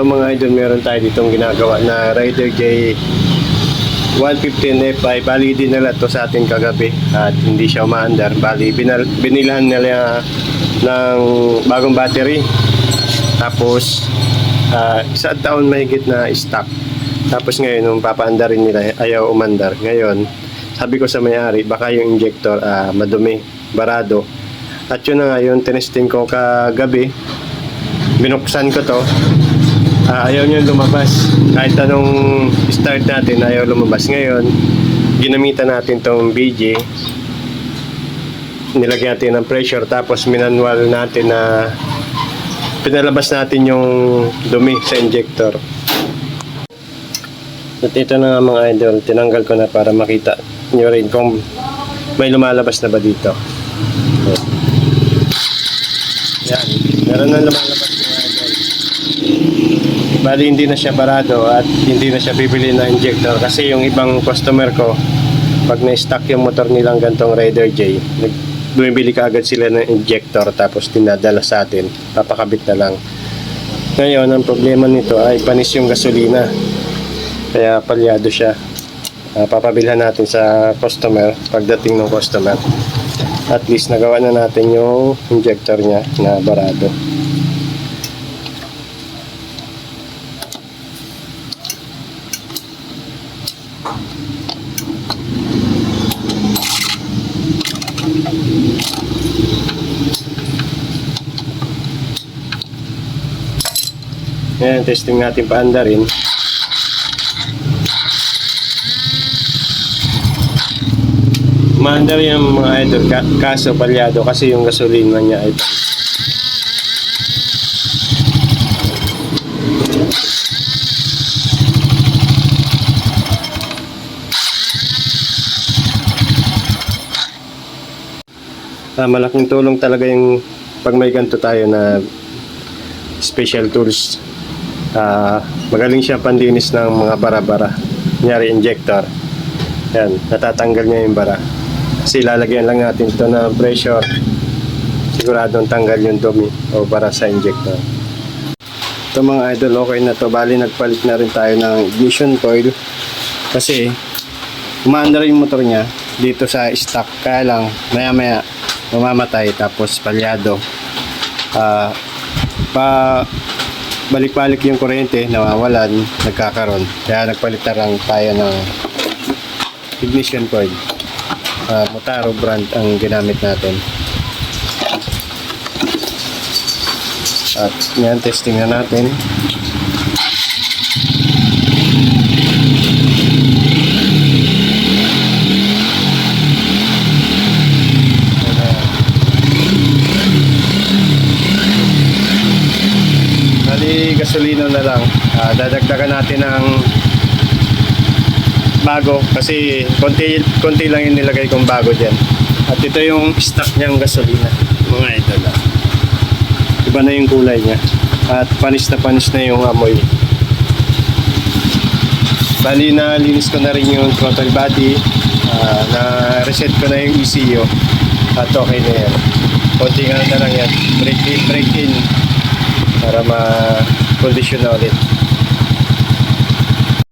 Ito mga idol, meron tayo ditong ginagawa na Rider J 115 Fi. Bali din nila to sa atin kagabi at hindi siya umaandar. Bali binal, binilahan nila ng bagong battery. Tapos ah, isang taon mahigit na stock. Tapos ngayon nung papaandarin nila ayaw umandar. Ngayon sabi ko sa may-ari baka yung injector ah, madumi, barado. At yun na nga yung tinesting ko kagabi. Binuksan ko to Ah, ayaw niya lumabas. Kahit anong start natin, ayaw lumabas. Ngayon, ginamitan natin tong BG. Nilagyan natin ng pressure. Tapos minanwal natin na pinalabas natin yung dumi sa injector. At ito na nga mga idol, tinanggal ko na para makita nyo rin kung may lumalabas na ba dito. Yan, meron na lumalabas. Bali hindi na siya barado at hindi na siya bibili ng injector kasi yung ibang customer ko pag na-stock yung motor nilang gantong Raider J bumibili ka agad sila ng injector tapos dinadala sa atin papakabit na lang. Ngayon ang problema nito ay panis yung gasolina. Kaya palyado siya. Ah, papabilhan natin sa customer pagdating ng customer. At least nagawa na natin yung injector niya na barado Ngayon, testing natin paanda rin. Maanda rin yung mga idol, ka- kaso palyado kasi yung gasolina niya ay Ah, malaking tulong talaga yung pag may ganito tayo na special tools. Ah, magaling siya pandinis ng mga bara-bara. Kunyari injector. Yan, natatanggal niya yung bara. Kasi lalagyan lang natin ito ng pressure. Siguradong tanggal yung dumi o bara sa injector. Ito mga idol, okay na to. Bali, nagpalit na rin tayo ng ignition coil. Kasi, umaandar yung motor niya dito sa stock. Kaya lang, maya-maya, mamamatay tapos palyado. Ah, pa balik-balik yung kuryente, nawawalan, nagkakaroon. Kaya nagpalit na lang tayo ng ignition coil. Ah, Motaro brand ang ginamit natin. At yan, testing na natin. Bali, gasolina na lang. Ah, dadagdagan natin ng bago kasi konti, konti lang yung nilagay kong bago dyan. At ito yung stock niyang gasolina, mga idol. ah. Iba na yung kulay niya. At panis na panis na yung amoy. Bali na linis ko na rin yung throttle body. ah, na reset ko na yung ECU. At okay na yan. Konti nga na lang yan. Break in, break in. Para ma-condition na ulit.